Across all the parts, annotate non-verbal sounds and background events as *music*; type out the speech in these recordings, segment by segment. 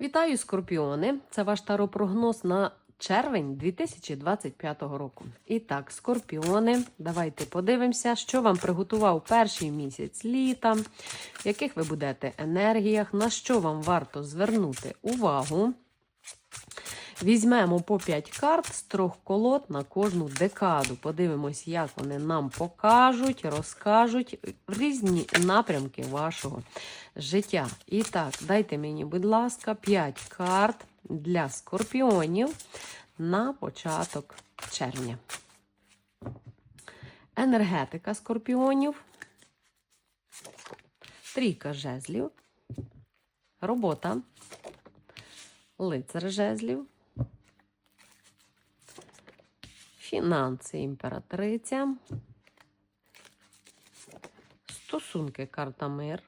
Вітаю, скорпіони! Це ваш таропрогноз на червень 2025 року. І так, скорпіони, давайте подивимося, що вам приготував перший місяць літа, в яких ви будете енергіях, на що вам варто звернути увагу. Візьмемо по 5 карт з трьох колод на кожну декаду. Подивимось, як вони нам покажуть, розкажуть різні напрямки вашого життя. І так, дайте мені, будь ласка, 5 карт для скорпіонів на початок червня. Енергетика скорпіонів. Трійка жезлів. Робота. Лицар жезлів. Фінанси імператриця. Стосунки карта мир.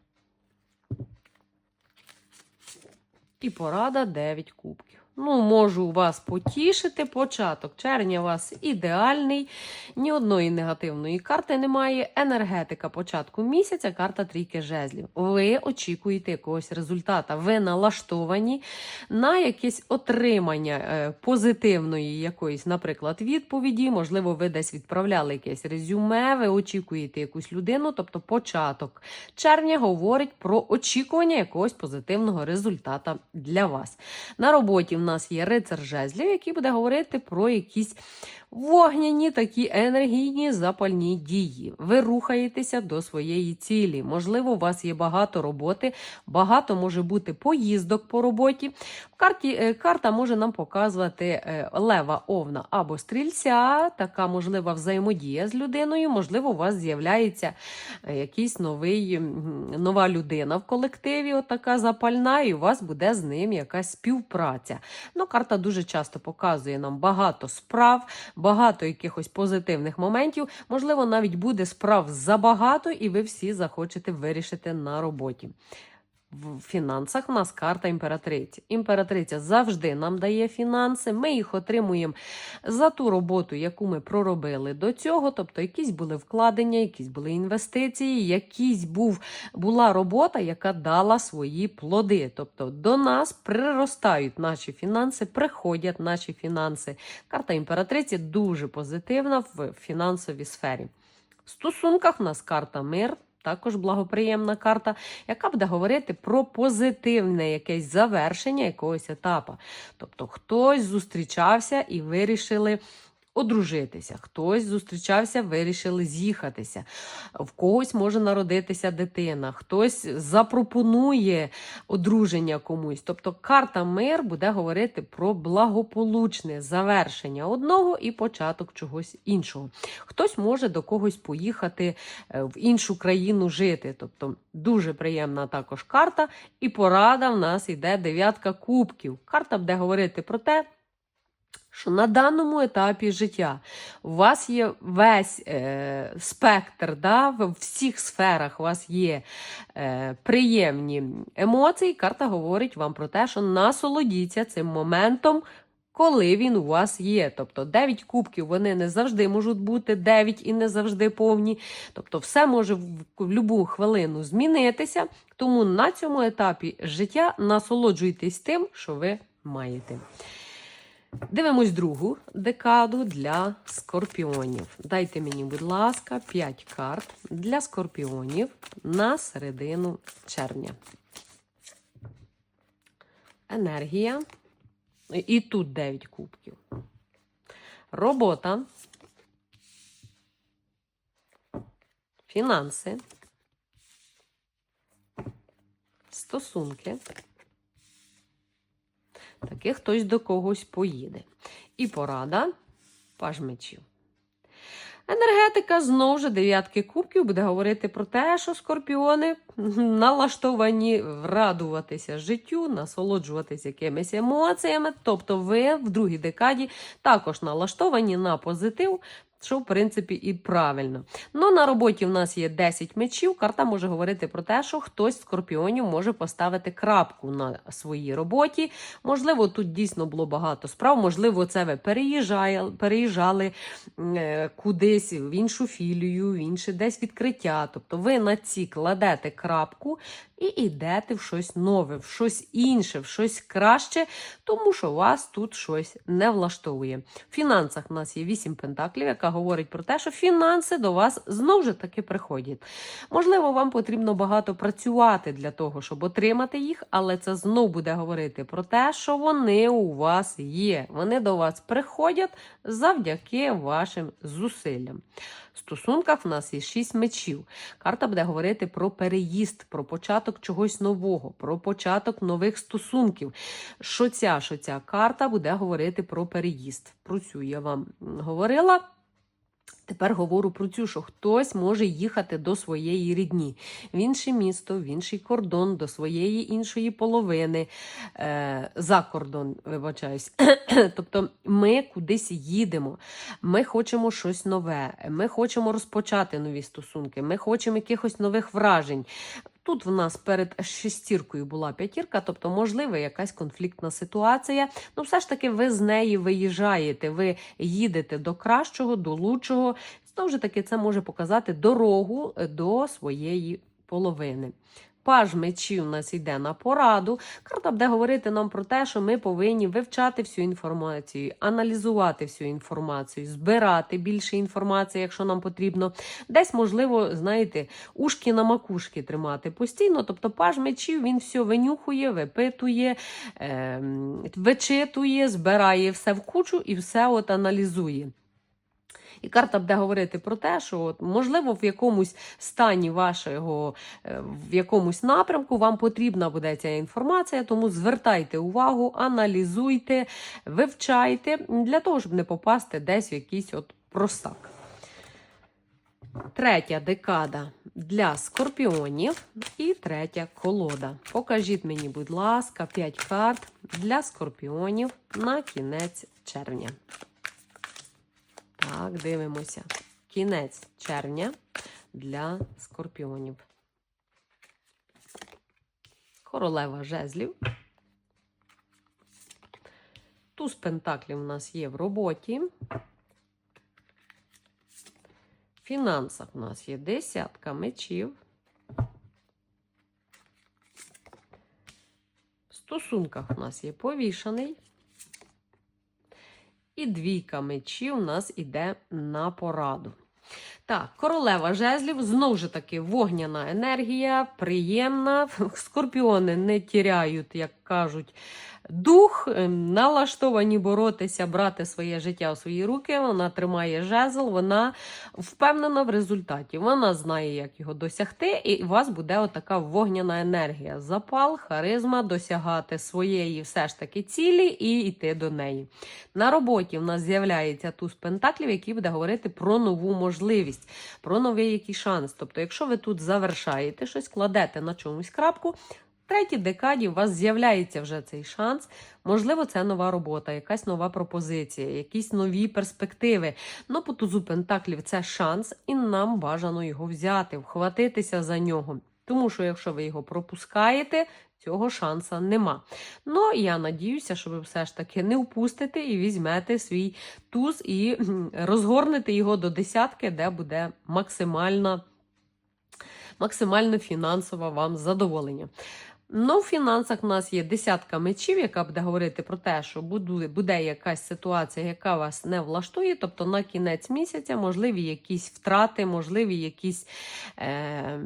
І порада 9 кубків. Ну, можу вас потішити. Початок червня у вас ідеальний. Ні одної негативної карти немає. Енергетика початку місяця, карта трійки жезлів. Ви очікуєте якогось результата. Ви налаштовані на якесь отримання е, позитивної якоїсь, наприклад, відповіді. Можливо, ви десь відправляли якесь резюме, ви очікуєте якусь людину, тобто початок червня говорить про очікування якогось позитивного результата для вас. На роботі нас є рицар жезлів, який буде говорити про якісь вогняні такі енергійні запальні дії. Ви рухаєтеся до своєї цілі. Можливо, у вас є багато роботи, багато може бути поїздок по роботі. Карті е, карта може нам показувати е, лева, овна або стрільця, така можлива взаємодія з людиною. Можливо, у вас з'являється е, якийсь новий, нова людина в колективі, от така запальна, і у вас буде з ним якась співпраця. Ну, карта дуже часто показує нам багато справ, багато якихось позитивних моментів. Можливо, навіть буде справ забагато, і ви всі захочете вирішити на роботі. В фінансах у нас карта імператриці. Імператриця завжди нам дає фінанси. Ми їх отримуємо за ту роботу, яку ми проробили до цього. Тобто, якісь були вкладення, якісь були інвестиції, якісь був, була робота, яка дала свої плоди. Тобто до нас приростають наші фінанси, приходять наші фінанси. Карта імператриці дуже позитивна в фінансовій сфері. В стосунках у нас карта мир. Також благоприємна карта, яка буде говорити про позитивне якесь завершення якогось етапу. Тобто хтось зустрічався і вирішили одружитися, хтось зустрічався, вирішили з'їхатися, в когось може народитися дитина, хтось запропонує одруження комусь. Тобто карта мир буде говорити про благополучне завершення одного і початок чогось іншого. Хтось може до когось поїхати е, в іншу країну жити. Тобто дуже приємна також карта. І порада в нас йде дев'ятка кубків. Карта буде говорити про те, що на даному етапі життя у вас є весь е, спектр, да, в всіх сферах у вас є е, приємні емоції. Карта говорить вам про те, що насолодіться цим моментом. Коли він у вас є. Тобто 9 кубків вони не завжди можуть бути 9 і не завжди повні. Тобто, все може в будь-яку хвилину змінитися. Тому на цьому етапі життя насолоджуйтесь тим, що ви маєте. Дивимось другу декаду для скорпіонів. Дайте мені, будь ласка, 5 карт для скорпіонів на середину червня. Енергія. І тут 9 кубків. Робота. Фінанси. Стосунки. Таки хтось до когось поїде. І порада паж мечів. Енергетика знову ж дев'ятки кубків буде говорити про те, що скорпіони налаштовані радуватися життю, насолоджуватися якимись емоціями. Тобто ви в другій декаді також налаштовані на позитив. Що в принципі і правильно. Ну, на роботі в нас є 10 мечів. Карта може говорити про те, що хтось з скорпіонів може поставити крапку на своїй роботі. Можливо, тут дійсно було багато справ. Можливо, це ви переїжджали, переїжджали кудись в іншу філію, в інше десь відкриття. Тобто ви на ці кладете крапку і йдете в щось нове, в щось інше, в щось краще, тому що вас тут щось не влаштовує. В фінансах в нас є 8 пентаклів, яка говорить про те, що фінанси до вас знову ж таки приходять. Можливо, вам потрібно багато працювати для того, щоб отримати їх, але це знов буде говорити про те, що вони у вас є. Вони до вас приходять завдяки вашим зусиллям. В стосунках в нас є шість мечів. Карта буде говорити про переїзд, про початок чогось нового, про початок нових стосунків. Що ця, що ця карта буде говорити про переїзд. Про цю я вам говорила. Тепер говорю про цю, що хтось може їхати до своєї рідні в інше місто, в інший кордон, до своєї іншої половини, е, за кордон, вибачаюсь. *clears throat* тобто ми кудись їдемо, ми хочемо щось нове, ми хочемо розпочати нові стосунки, ми хочемо якихось нових вражень. Тут в нас перед шестіркою була п'ятірка, тобто, можливо, якась конфліктна ситуація. Ну, все ж таки, ви з неї виїжджаєте, ви їдете до кращого, до лучшого. Знову ж таки, це може показати дорогу до своєї половини. Паж мечів у нас йде на пораду. Карта буде говорити нам про те, що ми повинні вивчати всю інформацію, аналізувати всю інформацію, збирати більше інформації, якщо нам потрібно. Десь, можливо, знаєте, ушки на макушки тримати постійно. Тобто, паж мечів він все винюхує, випитує, е, вичитує, збирає все в кучу і все от аналізує. І карта буде говорити про те, що от, можливо в якомусь стані вашого, е, в якомусь напрямку вам потрібна буде ця інформація, тому звертайте увагу, аналізуйте, вивчайте для того, щоб не попасти десь в якийсь от простак. Третя декада для скорпіонів і третя колода. Покажіть мені, будь ласка, 5 карт для скорпіонів на кінець червня. Так, дивимося. Кінець червня для скорпіонів. Королева жезлів. Туз пентаклів у нас є в роботі. В фінансах у нас є десятка мечів. В стосунках у нас є повішаний. І двійка мечів у нас іде на пораду. Так, королева жезлів, знову ж таки, вогняна енергія, приємна. *laughs* Скорпіони не тіряють, як кажуть, дух, ем, налаштовані боротися, брати своє життя у свої руки. Вона тримає жезл, вона впевнена в результаті. Вона знає, як його досягти, і у вас буде отака вогняна енергія. Запал, харизма, досягати своєї все ж таки цілі і йти до неї. На роботі в нас з'являється туз пентаклів, який буде говорити про нову можливість, про новий який шанс. Тобто, якщо ви тут завершаєте щось, кладете на чомусь крапку. Третій декаді у вас з'являється вже цей шанс. Можливо, це нова робота, якась нова пропозиція, якісь нові перспективи. Ну, по тузу пентаклів це шанс, і нам бажано його взяти, вхватитися за нього. Тому що, якщо ви його пропускаєте, цього шанса нема. Ну, я надіюся, що ви все ж таки не впустите і візьмете свій туз і розгорнете його до десятки, де буде максимальна. Максимально фінансове вам задоволення. Ну, в фінансах в нас є десятка мечів, яка буде говорити про те, що буде, буде якась ситуація, яка вас не влаштує. Тобто на кінець місяця можливі якісь втрати, можливі якісь е,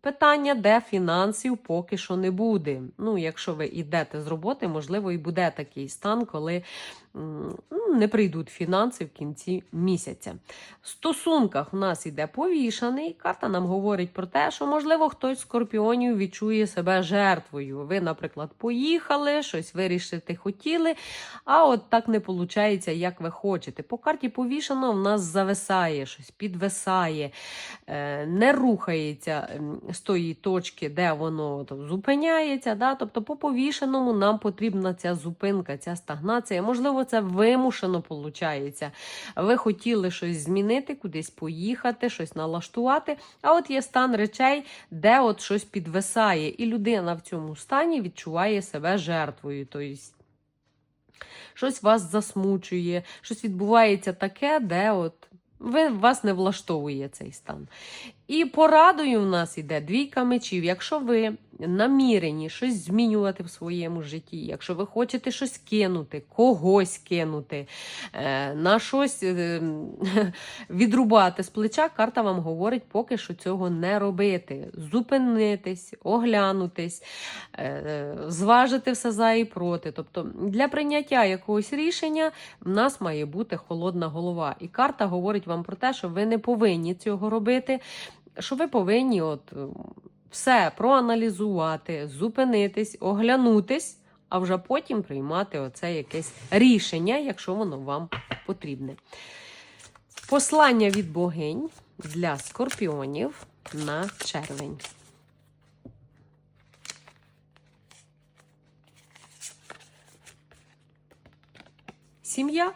питання, де фінансів поки що не буде. Ну, якщо ви йдете з роботи, можливо, і буде такий стан, коли не прийдуть фінанси в кінці місяця. В стосунках в нас іде повішаний. Карта нам говорить про те, що, можливо, хтось з скорпіонів відчує себе жертвою. Ви, наприклад, поїхали, щось вирішити хотіли, а от так не виходить, як ви хочете. По карті повішано в нас зависає, щось підвисає, е, не рухається з тої точки, де воно зупиняється. Да? Тобто, по повішеному нам потрібна ця зупинка, ця стагнація. Можливо, можливо, це вимушено виходить. Ви хотіли щось змінити, кудись поїхати, щось налаштувати. А от є стан речей, де от щось підвисає, і людина в цьому стані відчуває себе жертвою. Тобто щось вас засмучує, щось відбувається таке, де от ви, вас не влаштовує цей стан. І порадою в нас іде двійка мечів. Якщо ви намірені щось змінювати в своєму житті, якщо ви хочете щось кинути, когось кинути, е, на щось е, *laughs* відрубати з плеча, карта вам говорить поки що цього не робити. Зупинитись, оглянутись, е, зважити все за і проти. Тобто для прийняття якогось рішення в нас має бути холодна голова. І карта говорить вам про те, що ви не повинні цього робити що ви повинні от, все проаналізувати, зупинитись, оглянутись, а вже потім приймати оце якесь рішення, якщо воно вам потрібне. Послання від богинь для скорпіонів на червень. Сім'я.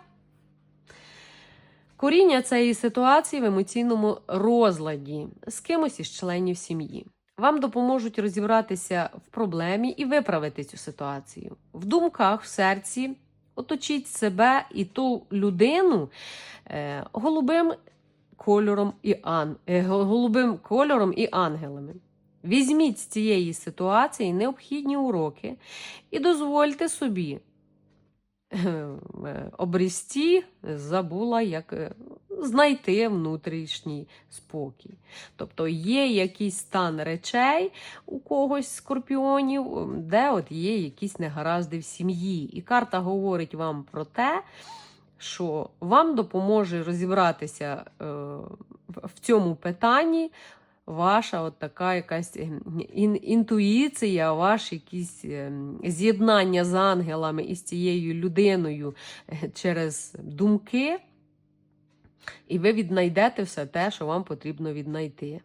Коріння цієї ситуації в емоційному розладі з кимось із членів сім'ї. Вам допоможуть розібратися в проблемі і виправити цю ситуацію. В думках, в серці оточіть себе і ту людину е, голубим кольором і ан, е, голубим кольором і ангелами. Візьміть з цієї ситуації необхідні уроки і дозвольте собі е, обрісті, забула, як е, знайти внутрішній спокій. Тобто є якийсь стан речей у когось скорпіонів, де от є якісь негаразди в сім'ї. І карта говорить вам про те, що вам допоможе розібратися е, в- цьому питанні. Ваша от така якась ем, інтуїція, ваше якісь ем, з'єднання з ангелами і з цією людиною е, через думки, і ви віднайдете все те, що вам потрібно віднайти.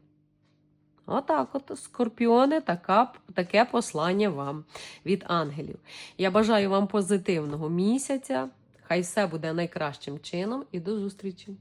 Отак, от, скорпіони, така, таке послання вам від ангелів. Я бажаю вам позитивного місяця. Хай все буде найкращим чином і до зустрічі!